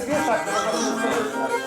zwierzak, to można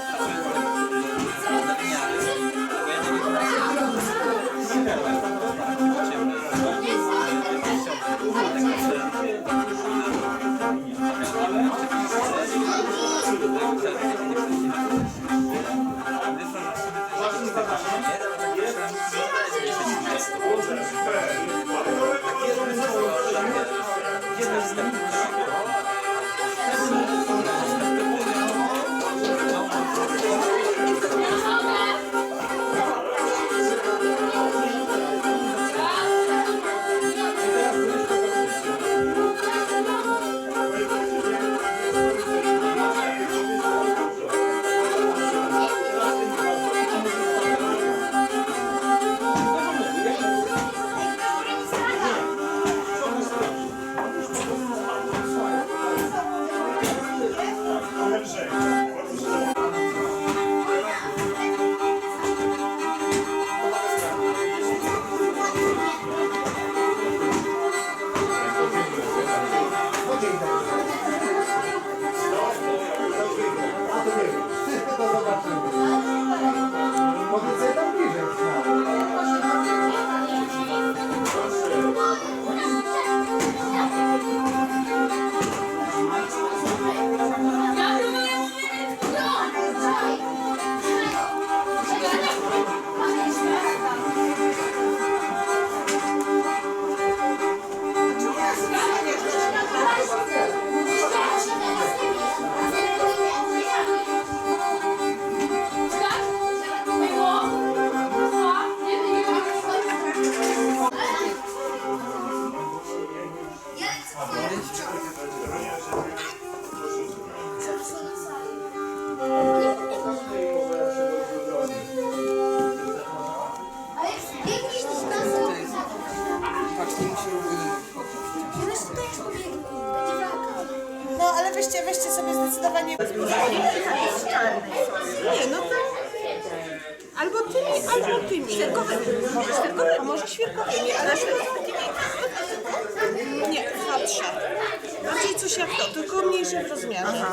to, w rozmiarze.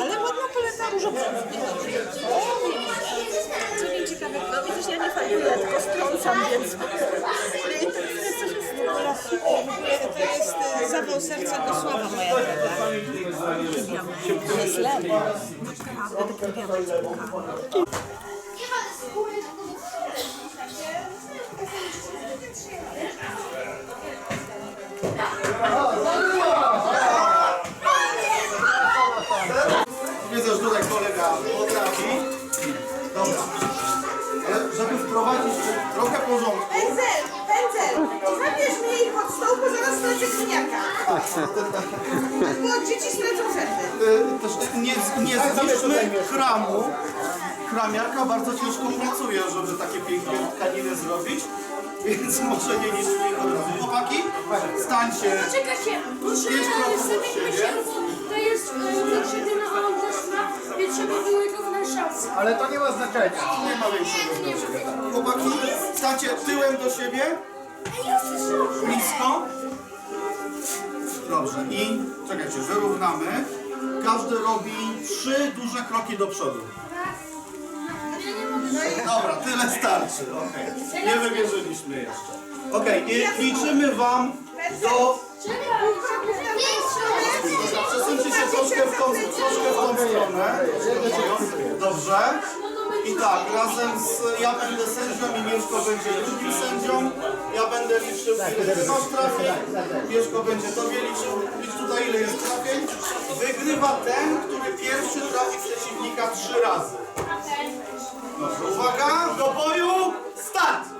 Ale ładna paleta różowa. Co nie ciekawe, no widzisz, ja nie faluję, tylko strącam, więc. To jest e, zawał serca Gosława, moja droga. Źle. Widzę, bo zaraz stracę gliniaka. Bo dzieci stracą zęby. y, też nie, nie zniszczmy chramu. Kramiarka bardzo ciężko pracuje, żeby takie piękne tkaniny zrobić, więc może nie niszczmy ich od razu. Chłopaki, stańcie. Czekajcie, muszę siebie. myśleć, to jest e, jedyna autorstwa, więc trzeba było jego w najszansie. Ale to nie ma znaczenia. Nie ma większego. Chłopaki, stańcie tyłem do siebie. Blisko. Dobrze. I czekajcie, wyrównamy. Każdy robi trzy duże kroki do przodu. Dobra, tyle starczy. Okej. Nie wymierzyliśmy jeszcze. Okej, i liczymy wam do... Przesuńcie się troszkę w tą, troszkę w tą stronę. Dobrze. I tak, razem z... Ja będę sędzią i Mieszko będzie drugim sędzią. Ja będę liczył, ile ty masz trafień. Mieszko będzie tobie liczył. Licz tutaj, ile jest trafień. Wygrywa ten, który pierwszy trafi przeciwnika trzy razy. Dobrze, uwaga, do boju, start!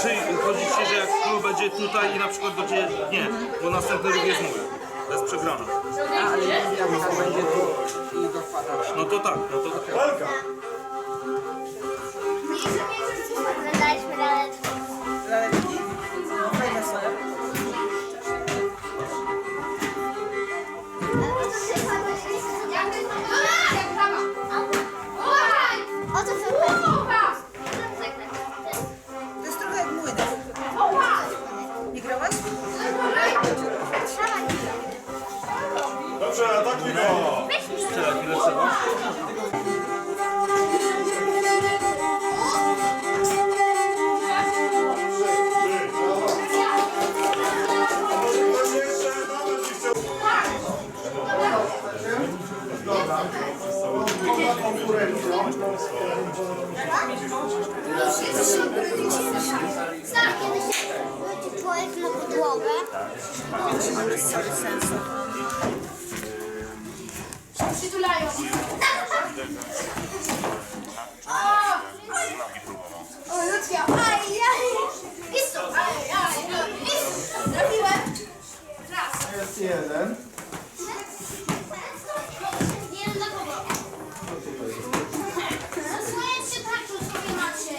Znaczy, chodzi ci, że jak król będzie tutaj i na przykład będzie... Nie, bo następny ruch jest mój. To jest przegrana. Ale jak będzie tu i dokładasz. No to tak, no to tak. Laleczki? Chciał... Poza konkurencją. Znam kiedyś człowiek na podłogę. Przytulają. O. Aj, aj. Isu, aj, aj. Trafiłem. Raz. Jest jeden. Wiem dla kogo. Zasłaniać się tak, że sobie macie.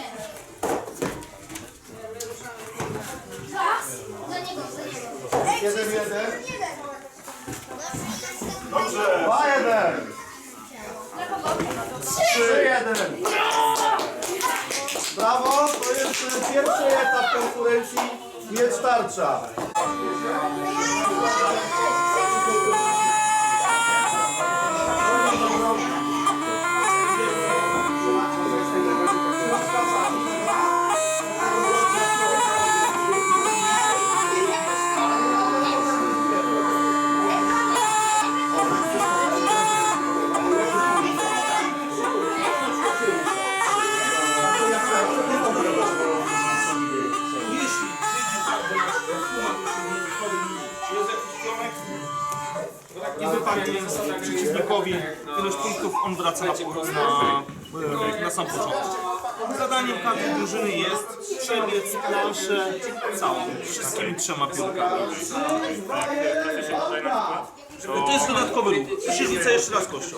Raz. Za niego, za niego. Jeden, jeden. Dobrze! Dwa, jeden. Trzy, jeden. Brawo, to jest y, pierwszy etap konkurencji miecz tarcza. I wypadnie przeciwnikowi ilość punktów on wraca na, na, na sam początek. Zadaniem każdej drużyny jest przebiec planszę całą, wszystkimi trzema piłkami. To jest dodatkowy ruch. To się rzuca jeszcze raz kością.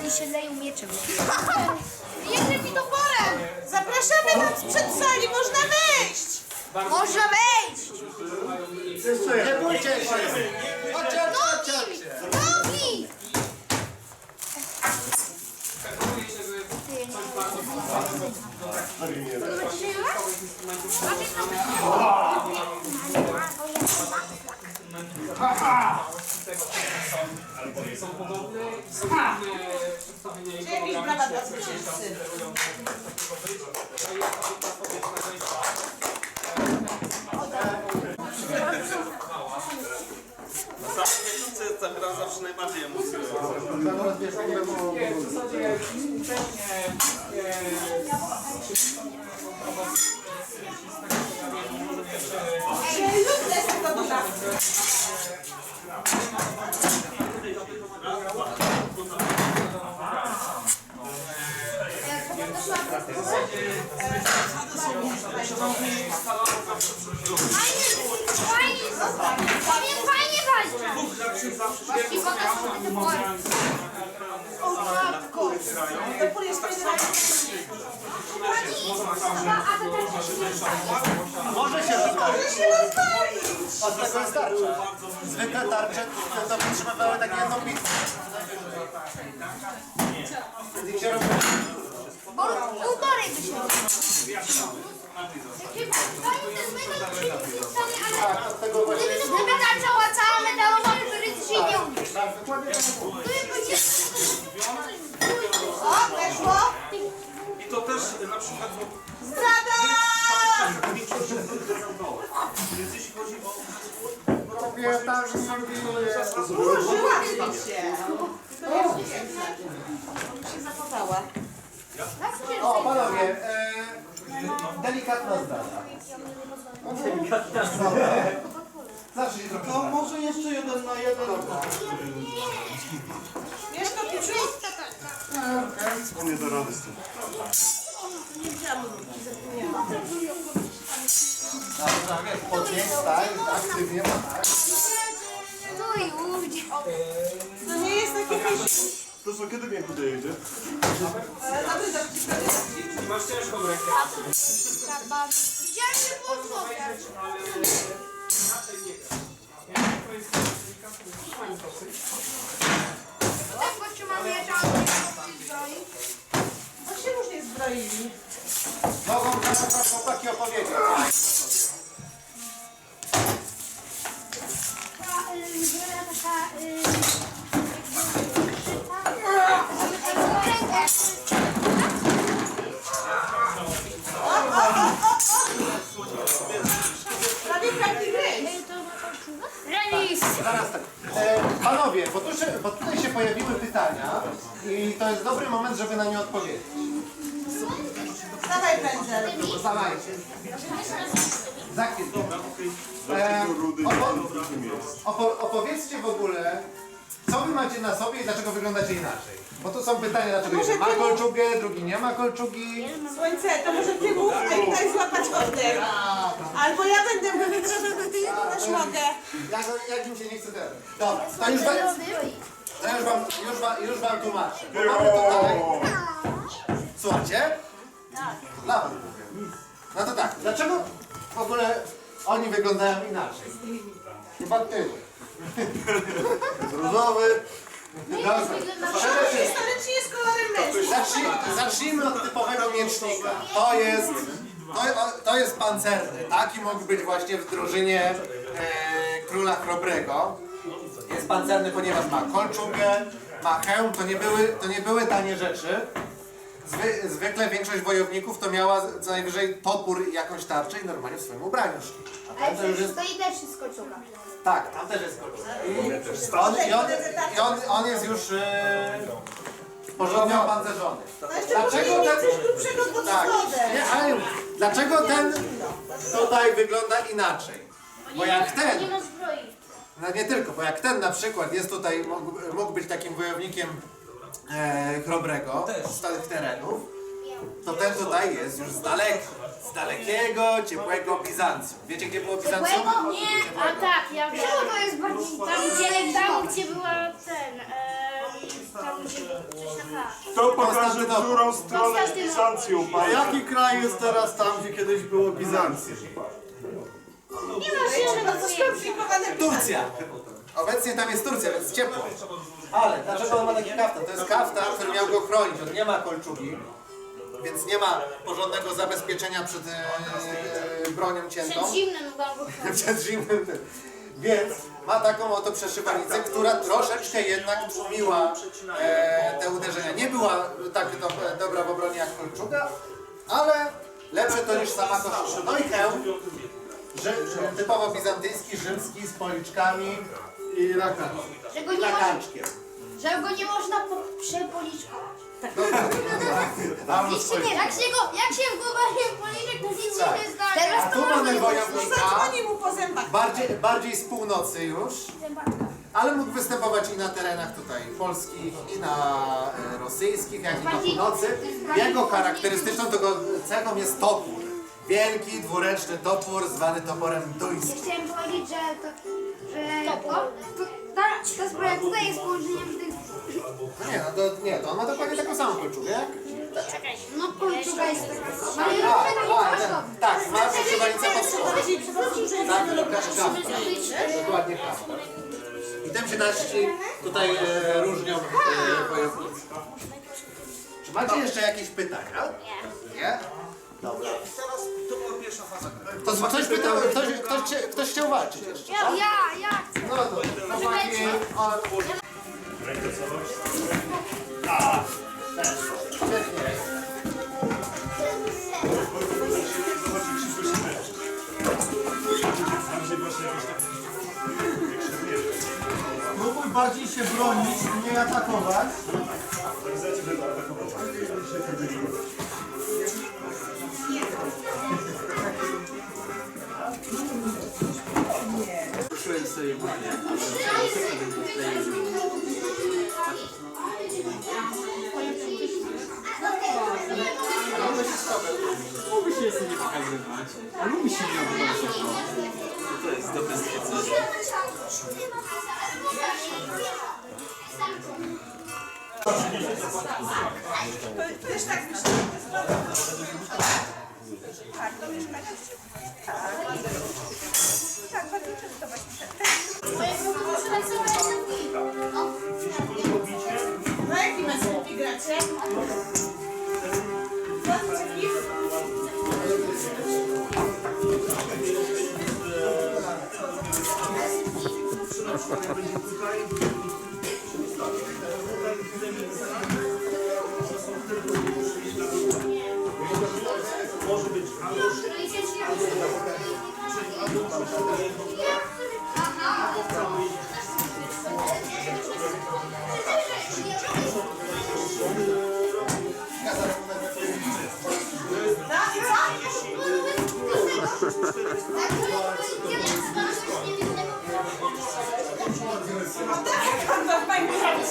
Oni się leją mieczem. Jednym mi toporem! Zapraszamy was przed sali, można wejść! Można jeden. Nie bójcie się. Gra zawsze najbardziej emocjonująca. Fajnie, fajnie, fajnie walczą. I pokaż mi to O matko. Topór jest. Może się. Może się rozwalić. Od tego jest tarcza. Zwykle tarcze to wytrzymywały takie jedną pizzę. I się robi. Półtorej by się to jest. Tak, Gdyby to taka cała, medalowa, który dzisiaj nie umie. O, weszło. I to też na przykład Zdrada! Więc jeśli chodzi o kobieta zrobiła. Ułożyła mi się. się Zawsze się trochę To może jeszcze jeden na jeden. Wiesz, to pieczu? Nie da rady z tym. Nie widziałam ludzi, zapomniałam. Dobra, wiesz, podnieść, tak, aktywnie, tak. No już. To nie jest takie. To co, kiedy mnie kudy jedzie? Dobry, dobry, Masz ciężką rękę. Widziałem, że było złote. Tak, bo trzymam mieszankę. Co się różnie zbroili? Mogą teraz chłopaki opowiedzieć. Ta y, taka... y, Zaraz tak. E, panowie, bo, tu się, bo tutaj się pojawiły pytania i to jest dobry moment, żeby na nie odpowiedzieć. Dawaj pędzel. Dawajcie. Za chwilkę. E, opo, opo, opowiedzcie w ogóle, co wy macie na sobie i dlaczego wyglądacie inaczej. Bo tu są pytania, dlaczego jeden ma ty- kolczugę, drugi nie ma kolczugi. Słońce, to może ty mów, a i daj złapać oddech. Albo ja będę mówić, też mogę. Jak, jak im się nie chce teraz. Dobra, to już, wam, to już, wam, już, wam, już wam tłumaczę. Bo mamy tutaj... Słuchajcie? Dla was mówię. No to tak, dlaczego w ogóle oni wyglądają inaczej? Chyba ty. Różowy. Dobra. Przede wszystkim jest kolorem zacznijmy, zacznijmy od typowego miecznika. To jest, to, to jest pancerny. Taki mógł być właśnie w drużynie e, króla chrobrego. Jest pancerny, ponieważ ma kolczugę, ma hełm. To nie były, to nie były tanie rzeczy. Zwy, zwykle większość wojowników to miała co najwyżej topór i jakąś tarczę i normalnie w swoim ubraniu szli. A tam to już jest, To i też wszystko czuga. tak, tam też jest kolczuga. On, i on, i on, on jest już e, porządnie opancerzony. No jeszcze Dlaczego powinien mieć ten- coś grubszego pod Tak, spodem. nie, ale dlaczego ten tutaj wygląda inaczej? Bo jak Nie ten, ma zbroi. no nie tylko, bo jak ten na przykład jest tutaj, mógł, mógł być takim wojownikiem e, chrobrego, z tych terenów, to ten tutaj jest już z daleka, z dalekiego, ciepłego Bizancjum. Wiecie gdzie było Bizancjum? Nie, a tak, ja wiem. Czemu to jest bardziej tam, gdzie, tam, gdzie była ten, em, tam, gdzie coś na K. To pokaże, Konstantynopol. którą stronę Bizancjum A jaki kraj jest teraz tam, gdzie kiedyś było Bizancjum? Nie ma się, Jeszcze bardzo skomplikowane Turcja. Obecnie tam jest Turcja, więc ciepło. Ale dlaczego on ma taki kaftan? To jest kaftan, który miał go chronić. On nie ma kolczugi, więc nie ma porządnego zabezpieczenia przed e, bronią ciętą. Przed go chronić. Przed zimnym tym. Więc ma taką oto przeszywanicę, która troszeczkę jednak tłumiła e, te uderzenia. Nie była tak do, dobra w obronie jak Kolczuga, ale lepsze to niż sama koszula. No i hełm, typowo bizantyjski, rzymski, z policzkami i rakaczkiem. Że go nie że go nie można po- przepoliczkować. Albo Nic się nie, jak się go, jak się w głowę nie policzek, to nic się Tak. nie. A Teraz tu mamy wojownika, Zadzwoni mu po zębach. bardziej, bardziej z północy już, ale mógł występować i na terenach tutaj polskich, i na e, rosyjskich, jak i na północy. Jego charakterystyczną tego cechą jest topór. Wielki, dwuręczny topór, zwany toporem duńskim. Chciałem powiedzieć, że to, że o, to, ta, ta sprawa tutaj jest połączeniem tych, No nie, no to, nie, to on ma dokładnie taką samą kolczugę, jak? no kolczuga jest taka. Ale A, ja a, ten, tak, ma przeszywanicę pod spodem. Tak, tak, dokładnie tak. I tym się nasi tutaj e, różnią e, wojownicy. Czy macie jeszcze jakieś pytania? Nie. Nie? Dobra. Teraz to była pierwsza faza. To ktoś pytał, ktoś, ktoś, chcie- ktoś chciał walczyć jeszcze. Ja, ja, ja chcę. No to, chłopaki, o, Próbuj bardziej się bronić, nie atakować. Lubi się jeszcze nie pokazywać. A lubi się nie odnosić. To jest dobre stwierdzenie. Też tak myślę. Tak, to mieszkanie. Tak. Tak, Pan w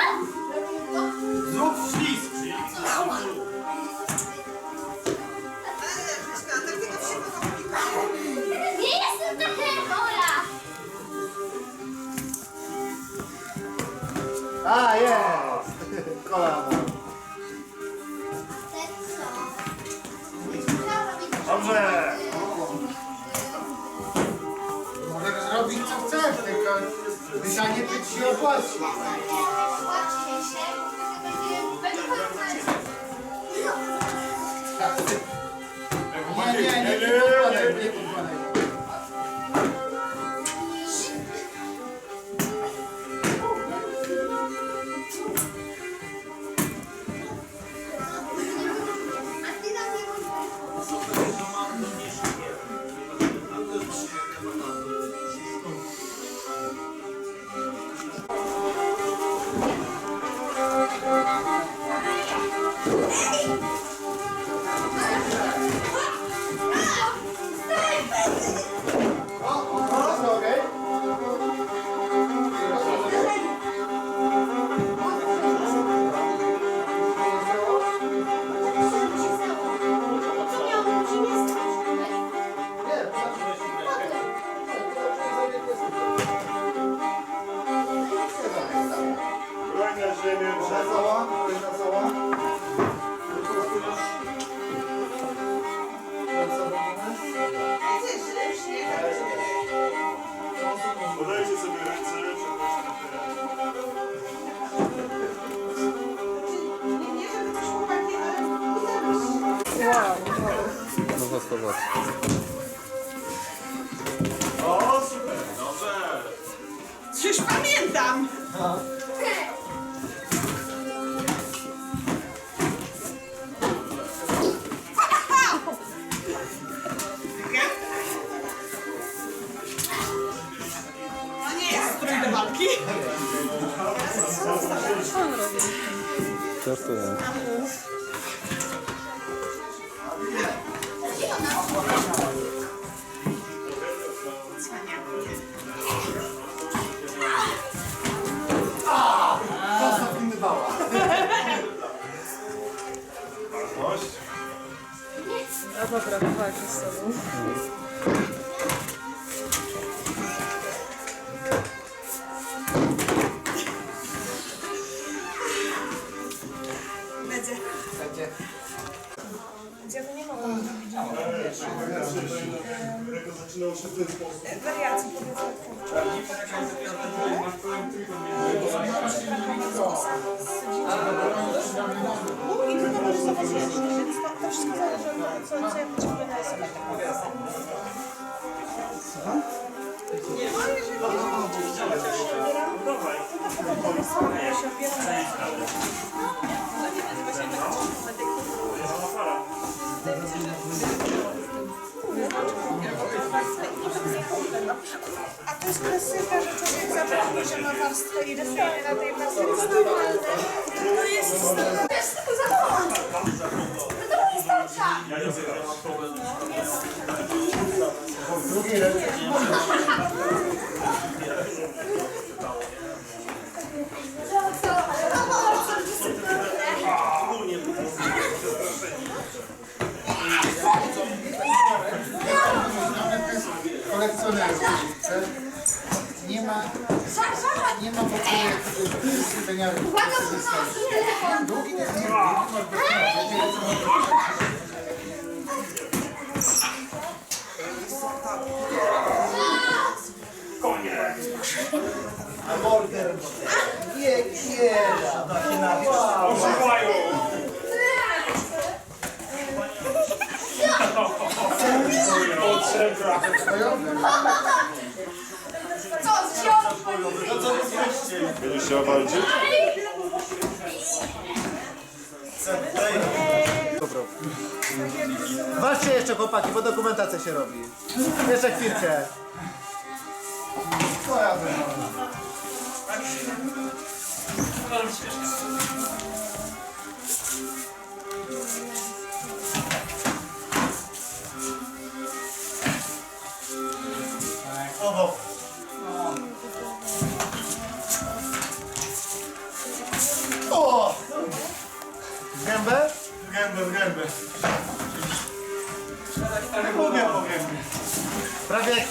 Podajcie sobie ręce, przepraszam. Nie, żeby coś chłopaki, ale... O, super, dobrze. Już pamiętam! Strój do walki. Prosto pilnywała. Gość. Będzie. A to jest klasyka, że człowiek zapomni, że ma warstwę i rysuje na tej warstwie. To jest normalne. To jest Wiesz, tylko za to. No to nie starsza. Drugi ręce. kolekcjonerów. Nie ma, nie ma w ogóle skupienia Uwaga, bo to telefon. Długi nie Nie kiera. Używają. Potrzebna. Co, wziął? Będziesz chciała walczyć? Ważcie jeszcze chłopaki, bo dokumentacja się robi. Jeszcze chwilkę. Co ja bym?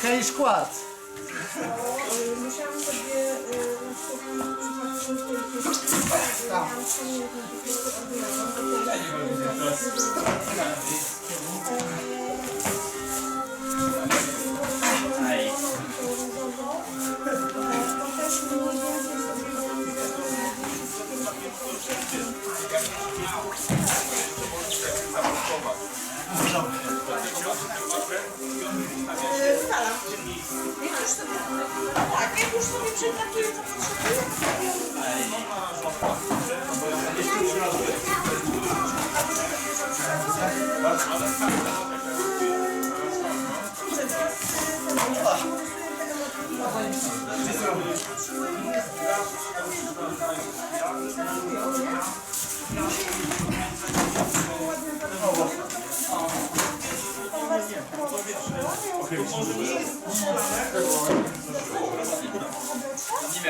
Hej Kwarc. Musiałam sobie y, jak już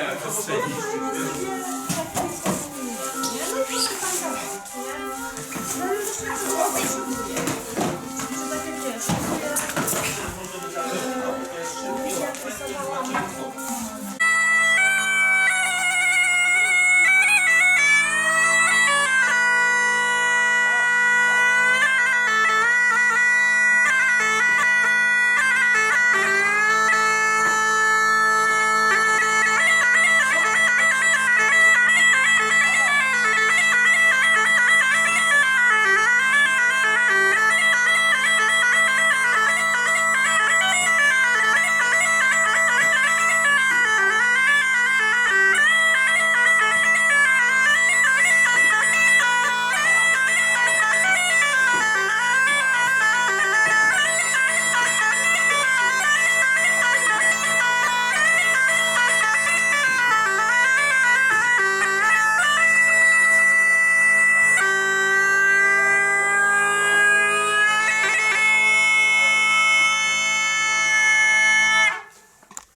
alakası yok.